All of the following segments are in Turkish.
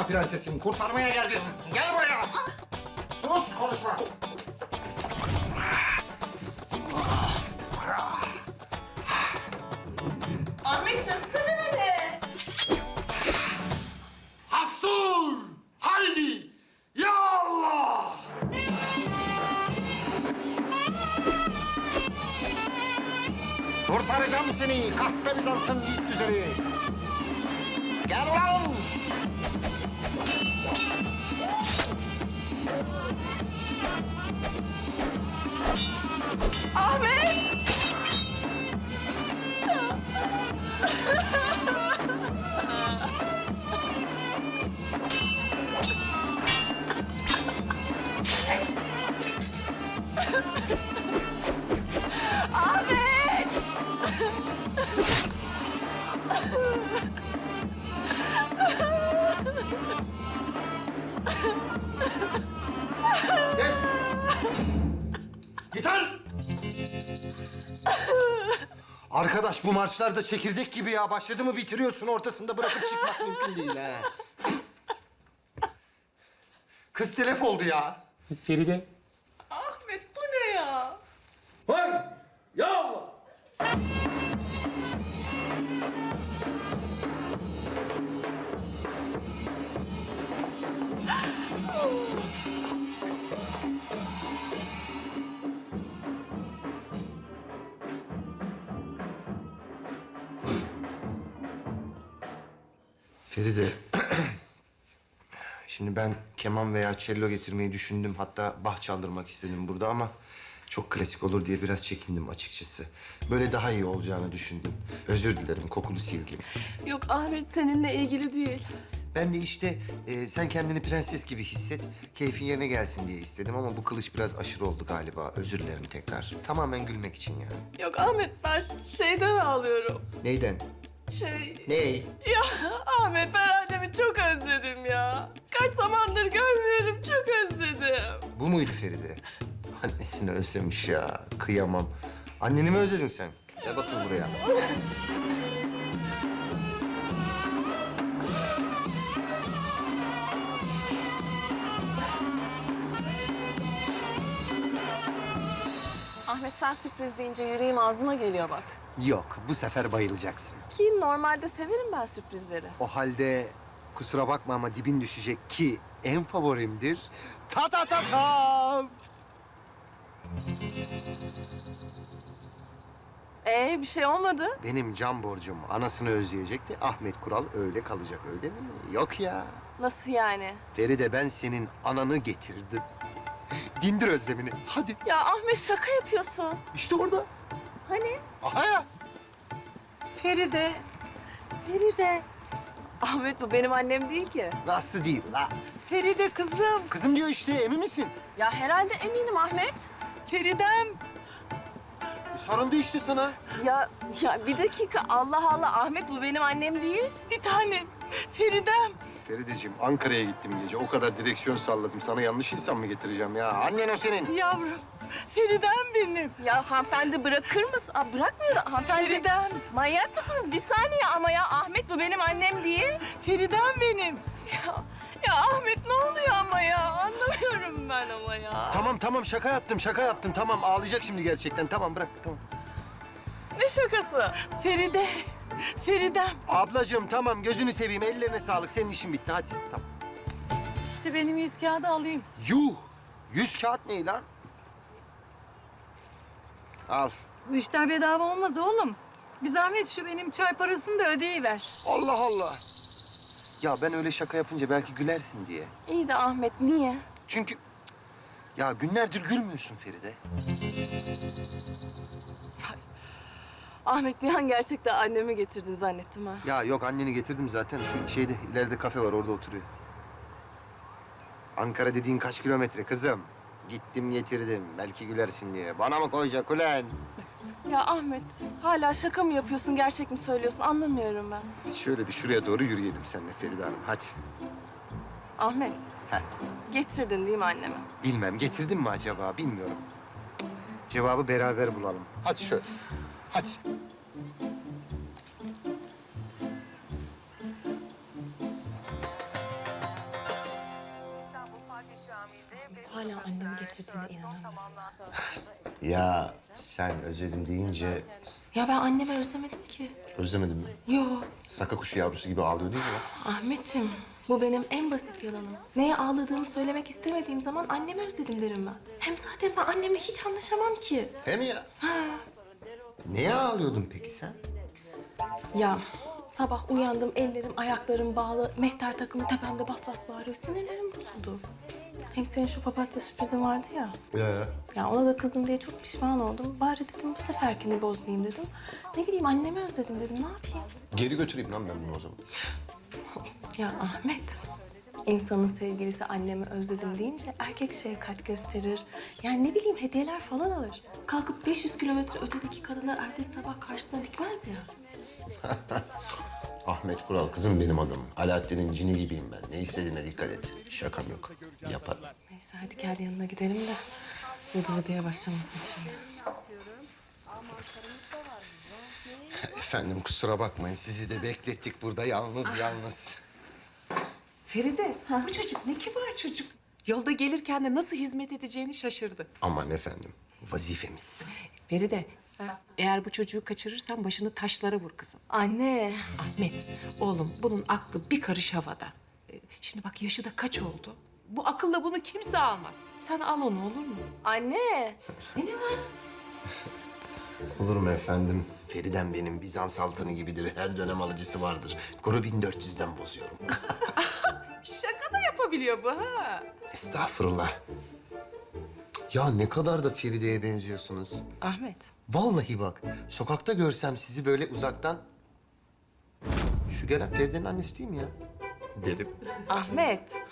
Korkma prensesim, kurtarmaya geldim. Gel buraya. Sus, konuşma. Ahmet çözsene beni. Hastur! Haydi! Ya Allah! Kurtaracağım seni kahpe Bizans'ın yiğit güzeli. Gel ulan! Arkadaş bu marşlarda çekirdek gibi ya. Başladı mı bitiriyorsun ortasında bırakıp çıkmak mümkün değil ha. Kız telef oldu ya. Feride. Feride. Şimdi ben keman veya cello getirmeyi düşündüm. Hatta bah çaldırmak istedim burada ama çok klasik olur diye biraz çekindim açıkçası. Böyle daha iyi olacağını düşündüm. Özür dilerim kokulu silgim. Yok Ahmet seninle ilgili değil. Ben de işte e, sen kendini prenses gibi hisset, keyfin yerine gelsin diye istedim ama bu kılıç biraz aşırı oldu galiba. Özür dilerim tekrar. Tamamen gülmek için yani. Yok Ahmet ben şeyden ağlıyorum. Neyden? Şey... Ney? Ya Ahmet ben annemi çok özledim ya. Kaç zamandır görmüyorum çok özledim. Bu muydu Feride? Annesini özlemiş ya. Kıyamam. Anneni mi özledin sen? Gel bakayım buraya. Ahmet sen sürpriz deyince yüreğim ağzıma geliyor bak. Yok, bu sefer bayılacaksın. Ki normalde severim ben sürprizleri. O halde kusura bakma ama dibin düşecek ki en favorimdir. Ta ta ta ta. Ee bir şey olmadı. Benim can borcum anasını özleyecekti. Ahmet Kural öyle kalacak öyle mi? Yok ya. Nasıl yani? Feride ben senin ananı getirdim. Dindir özlemini. Hadi. Ya Ahmet şaka yapıyorsun. İşte orada. Hani? Aha ya. Feride. Feride. Ahmet bu benim annem değil ki. Nasıl değil la? Feride kızım. Kızım diyor işte emin misin? Ya herhalde eminim Ahmet. Feridem. E, Soruldu işte sana. Ya ya bir dakika Allah Allah Ahmet bu benim annem değil. Bir tanem. Feridem. Ferideciğim Ankara'ya gittim gece. O kadar direksiyon salladım. Sana yanlış insan mı getireceğim ya? Annen o senin. Yavrum. Feridem benim. Ya hanımefendi bırakır mısın? Aa, bırakmıyor da hanımefendi. Feridem. Manyak mısınız? Bir saniye ama ya Ahmet bu benim annem değil. Feridem benim. Ya, ya Ahmet ne oluyor ama ya? Anlamıyorum ben ama ya. Tamam tamam şaka yaptım şaka yaptım. Tamam ağlayacak şimdi gerçekten. Tamam bırak tamam. Ne şakası? Feride. Feridem. Ablacığım tamam gözünü seveyim. Ellerine sağlık. Senin işin bitti hadi. Tamam. İşte benim yüz kağıdı alayım. Yuh! Yüz kağıt ne lan? Al. Bu işler bedava olmaz oğlum. Bir zahmet şu benim çay parasını da ödeyiver. Allah Allah. Ya ben öyle şaka yapınca belki gülersin diye. İyi de Ahmet niye? Çünkü ya günlerdir gülmüyorsun Feride. Ahmet bir an gerçekten annemi getirdin zannettim ha. Ya yok anneni getirdim zaten. Şu şeyde ileride kafe var orada oturuyor. Ankara dediğin kaç kilometre kızım? Gittim getirdim. Belki gülersin diye. Bana mı koyacak ulan? Ya Ahmet hala şaka mı yapıyorsun gerçek mi söylüyorsun anlamıyorum ben. Biz şöyle bir şuraya doğru yürüyelim seninle Feride Hanım. Hadi. Ahmet Heh. getirdin değil mi annemi? Bilmem getirdim mi acaba bilmiyorum. Cevabı beraber bulalım. Hadi şöyle. Hadi. Hala annemi getirdiğine inanamıyorum. Ya sen özledim deyince Ya ben annemi özlemedim ki. özlemedin mi? Yo Saka kuşu yavrusu gibi ağlıyor değil mi? ya? Ahmetciğim bu benim en basit yalanım. Neye ağladığımı söylemek istemediğim zaman annemi özledim derim ben. Hem zaten ben annemle hiç anlaşamam ki. He mi ya? Ha, Neye ağlıyordun peki sen? Ya sabah uyandım ellerim ayaklarım bağlı. Mehter takımı tepemde bas bas bağırıyor. Sinirlerim bozuldu. Hem senin şu papatya sürprizin vardı ya. Ya. Ya ona da kızdım diye çok pişman oldum. Bari dedim bu seferkini bozmayayım dedim. Ne bileyim annemi özledim dedim. Ne yapayım? Geri götüreyim lan ben bunu o zaman. Ya Ahmet, insanın sevgilisi annemi özledim deyince erkek şefkat gösterir. Yani ne bileyim hediyeler falan alır. Kalkıp 500 kilometre ötedeki kadını ertesi sabah karşısına dikmez ya. Ahmet Kural kızım benim adım. Alaaddin'in cini gibiyim ben. Ne istediğine dikkat et. Şakam yok. Yaparım. Neyse hadi gel yanına gidelim de vıdı vıdıya başlamasın şimdi. Efendim kusura bakmayın. Sizi de beklettik burada yalnız yalnız. Feride, bu çocuk ne kibar çocuk. Yolda gelirken de nasıl hizmet edeceğini şaşırdı. Aman efendim. Vazifemiz. Feride, eğer bu çocuğu kaçırırsan başını taşlara vur kızım. Anne, Ahmet, oğlum bunun aklı bir karış havada. Ee, Şimdi bak yaşı da kaç oldu? Bu akılla bunu kimse almaz. Sen al onu olur mu? anne. Olur mu efendim? Feriden benim Bizans altını gibidir. Her dönem alıcısı vardır. Kuru 1400'den bozuyorum. Yapabiliyor bu ha. Estağfurullah. Ya ne kadar da Feride'ye benziyorsunuz. Ahmet. Vallahi bak, sokakta görsem sizi böyle uzaktan... Şu gelen Feride'nin annesi değil mi ya? Derim. Ahmet.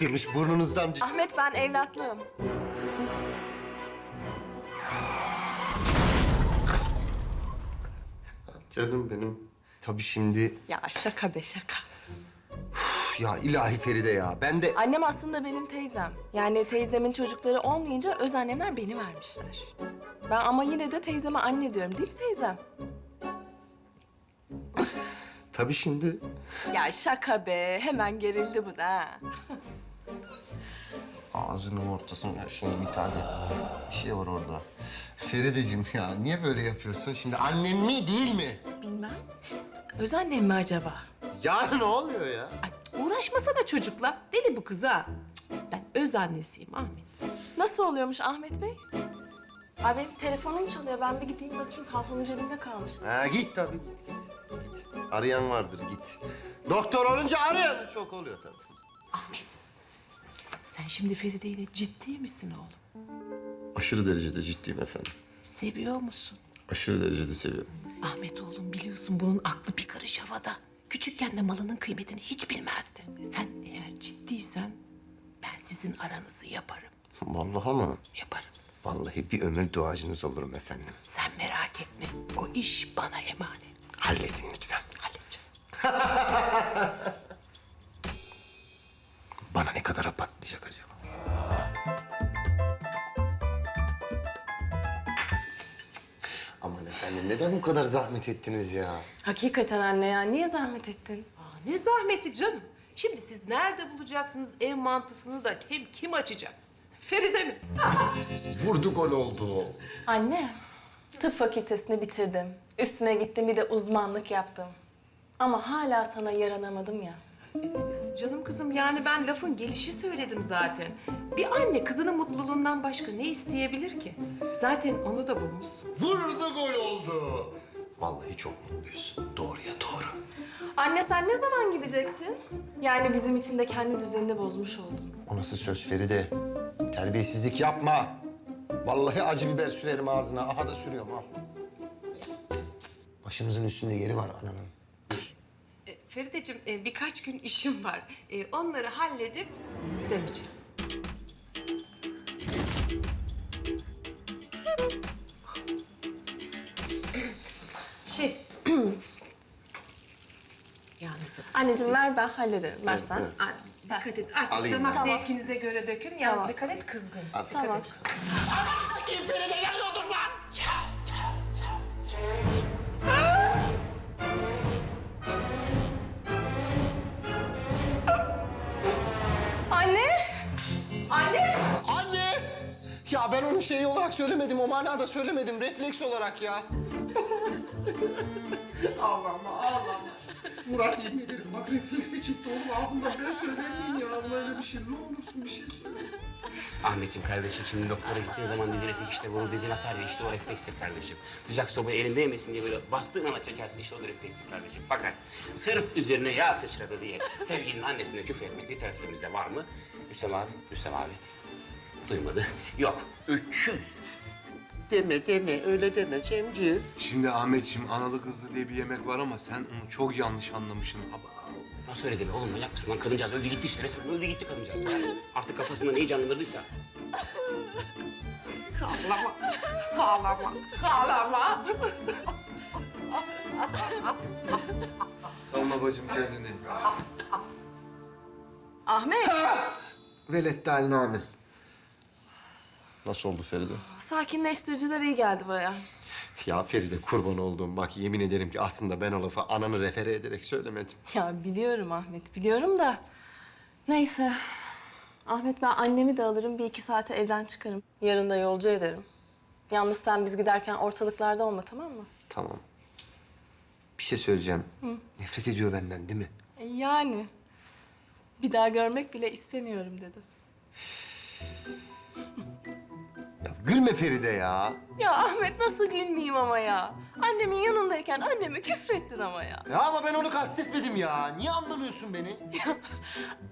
Demiş burnunuzdan düş... Ahmet ben evlatlığım. Canım benim. Tabii şimdi... Ya şaka be şaka. Ya ilahi Feride ya. Ben de... Annem aslında benim teyzem. Yani teyzemin çocukları olmayınca öz annemler beni vermişler. Ben ama yine de teyzeme anne diyorum değil mi teyzem? Tabii şimdi... Ya şaka be. Hemen gerildi bu da. ha. Ağzının ortasında şimdi bir tane bir şey var orada. Ferideciğim ya niye böyle yapıyorsun? Şimdi annen mi değil mi? Bilmem. Öz annem mi acaba? Ya ne oluyor ya? Ay, uğraşmasana çocukla. Deli bu kız ha. Cık, Ben öz annesiyim Ahmet. Nasıl oluyormuş Ahmet Bey? Abi benim telefonum çalıyor. Ben bir gideyim bakayım. Paltonun cebinde kalmıştı. Ha git tabii git git. Git. Arayan vardır git. Doktor olunca arayan çok oluyor tabii. Ahmet, sen şimdi Feride ile ciddi misin oğlum? Aşırı derecede ciddiyim efendim. Seviyor musun? Aşırı derecede seviyorum. Ahmet oğlum biliyorsun bunun aklı bir karış havada. Küçükken de malının kıymetini hiç bilmezdi. Sen eğer ciddiysen ben sizin aranızı yaparım. Vallahi ama Yaparım. vallahi bir ömür duacınız olurum efendim. Sen merak etme. O iş bana emanet. Halledin lütfen. Halledeceğim. Bana ne kadar patlayacak Efendim neden bu kadar zahmet ettiniz ya? Hakikaten anne ya. Niye zahmet ettin? Aa, ne zahmeti canım. Şimdi siz nerede bulacaksınız ev mantısını da hem kim açacak? Feride mi? Vurdu gol oldu. Anne, tıp fakültesini bitirdim. Üstüne gittim bir de uzmanlık yaptım. Ama hala sana yaranamadım ya. Canım kızım yani ben lafın gelişi söyledim zaten. Bir anne kızının mutluluğundan başka ne isteyebilir ki? Zaten onu da bulmuşsun. Vurdu gol oldu. Vallahi çok mutluyuz. Doğruya doğru. Anne sen ne zaman gideceksin? Yani bizim için de kendi düzenini bozmuş oldun. O nasıl söz Feride? Terbiyesizlik yapma. Vallahi acı biber sürerim ağzına. Aha da sürüyorum al. Başımızın üstünde yeri var ananın. E, Ferideciğim e, birkaç gün işim var. E, onları halledip döneceğim. Anneciğim ver ben hallederim. Versen. Ay, dikkat et. Artık Alayım damak ben. zevkinize göre dökün. Yalnız Tamam. dikkat et kızgın. Dikkat Tamam. et kızgın. Anne! Anne! Anne! ben onu şey olarak söylemedim. O manada söylemedim. Refleks olarak ya. Allah'ım Allah'ım. Murat yemin ederim. Bak refleksle çıktı oğlum ağzımdan. Ben söylemeyeyim ya. Böyle bir şey. Ne olursun bir şey söyle. Ahmetciğim kardeşim şimdi doktora gittiğin zaman dizine işte bunu dizin atar ya işte o reflekstir kardeşim. Sıcak sobayı elinde yemesin diye böyle bastığın ana çekersin işte o da reflekstir kardeşim. Fakat sırf üzerine yağ sıçradı diye sevgilinin annesine küfür etmek literatürümüzde var mı? Rüstem abi, Rüstem abi. Duymadı. Yok. Öküz. Deme deme öyle deme Cemcir. Şimdi Ahmetciğim analı kızlı diye bir yemek var ama sen onu çok yanlış anlamışsın. Aba. Nasıl öyle deme oğlum manyak mısın lan kadıncağız öldü gitti işte resmen öldü gitti kadıncağız. Artık kafasında neyi canlandırdıysa. Salma bacım kendini. Ahmet. Velette haline amin. Nasıl oldu Feride? Sakinleştiriciler iyi geldi baya. Ya Feride kurban olduğum bak yemin ederim ki aslında ben o lafı ananı refere ederek söylemedim. Ya biliyorum Ahmet, biliyorum da. Neyse. Ahmet ben annemi de alırım, bir iki saate evden çıkarım. Yarın da yolcu ederim. Yalnız sen biz giderken ortalıklarda olma tamam mı? Tamam. Bir şey söyleyeceğim. Nefret ediyor benden değil mi? E, Yani. Bir daha görmek bile istemiyorum dedi. Ya gülme Feride ya. Ya Ahmet nasıl gülmeyeyim ama ya? Annemin yanındayken anneme küfrettin ama ya. Ya ama ben onu kastetmedim ya. Niye anlamıyorsun beni?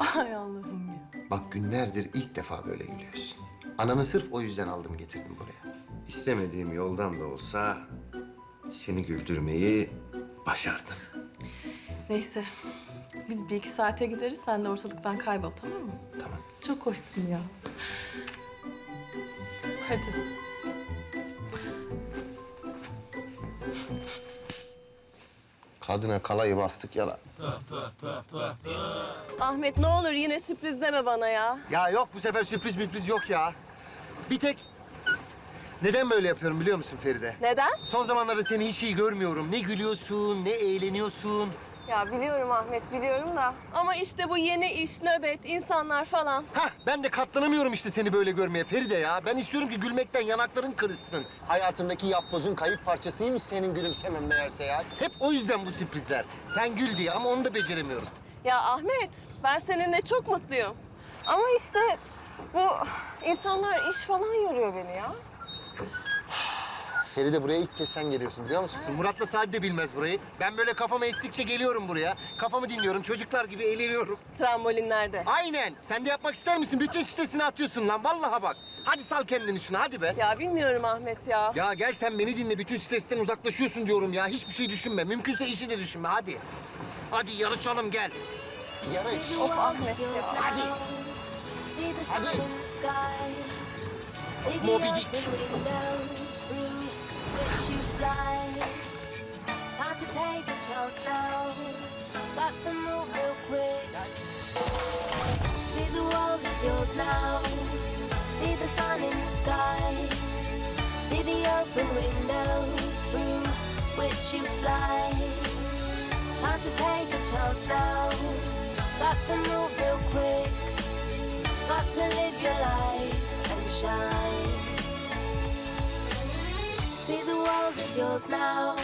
Ay Allah'ım ya. Bak günlerdir ilk defa böyle gülüyorsun. Ananı sırf o yüzden aldım getirdim buraya. İstemediğim yoldan da olsa seni güldürmeyi başardım. Neyse. Biz bir iki saate gideriz, sen de ortalıktan kaybol tamam mı? Tamam. Çok hoşsun ya. Hadi. Kadına kalayı bastık ya. Ahmet ne olur yine sürpriz deme bana ya. Ya yok bu sefer sürpriz sürpriz yok ya. Bir tek... Neden böyle yapıyorum biliyor musun Feride? Neden? Son zamanlarda seni hiç iyi görmüyorum. Ne gülüyorsun, ne eğleniyorsun. Ya biliyorum Ahmet biliyorum da. Ama işte bu yeni iş, nöbet, insanlar falan. Hah ben de katlanamıyorum işte seni böyle görmeye Feride ya. Ben istiyorum ki gülmekten yanakların kırışsın. Hayatımdaki yapbozun kayıp parçasıymış senin gülümsemen meğerse ya. Hep o yüzden bu sürprizler. Sen gül diye ama onu da beceremiyorum. Ya Ahmet ben seninle çok mutluyum. Ama işte bu insanlar iş falan yoruyor beni ya. Feride buraya ilk kez sen geliyorsun biliyor musun? Murat'la Sadi de bilmez burayı. Ben böyle kafama estikçe geliyorum buraya. Kafamı dinliyorum. Çocuklar gibi eğleniyorum. Trambolinlerde. Aynen. Sen de yapmak ister misin? Bütün sitesini atıyorsun lan. Vallahi bak. Hadi sal kendini şuna hadi be. Ya bilmiyorum Ahmet ya. Ya gel sen beni dinle. Bütün stresten uzaklaşıyorsun diyorum ya. Hiçbir şey düşünme. Mümkünse işi de düşünme. Hadi. Hadi yarışalım gel. Yarış. Of Ahmet ya. Hadi. Hadi. Moby Dick. Which you fly. Time to take a chance now. Got to move real quick. See the world is yours now. See the sun in the sky. See the open window through which you fly. Time to take a chance now. Got to move real quick. Got to live your life and shine. See the world is yours now.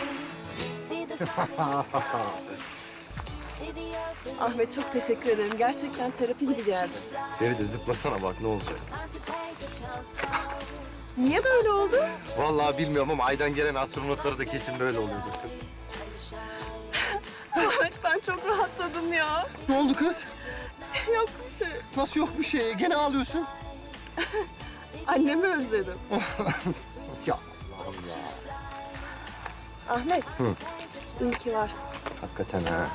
See the sun in the sky. See the open Ahmet çok teşekkür ederim. Gerçekten terapi gibi geldi. Feride zıplasana bak ne olacak. time to take a chance now. Niye böyle oldu? Vallahi bilmiyorum ama aydan gelen astronotları da kesin böyle oluyordu kız. Ahmet ben çok rahatladım ya. Ne oldu kız? Yok bir şey. Nasıl yok bir şey? Gene ağlıyorsun. Annemi özledim. Ahmet. İyi ki varsın. hakikaten ha.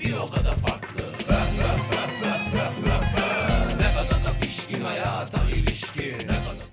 Bir o kadar farklı. Ne kadar da pişkin hayata ilişkin. Ne kadar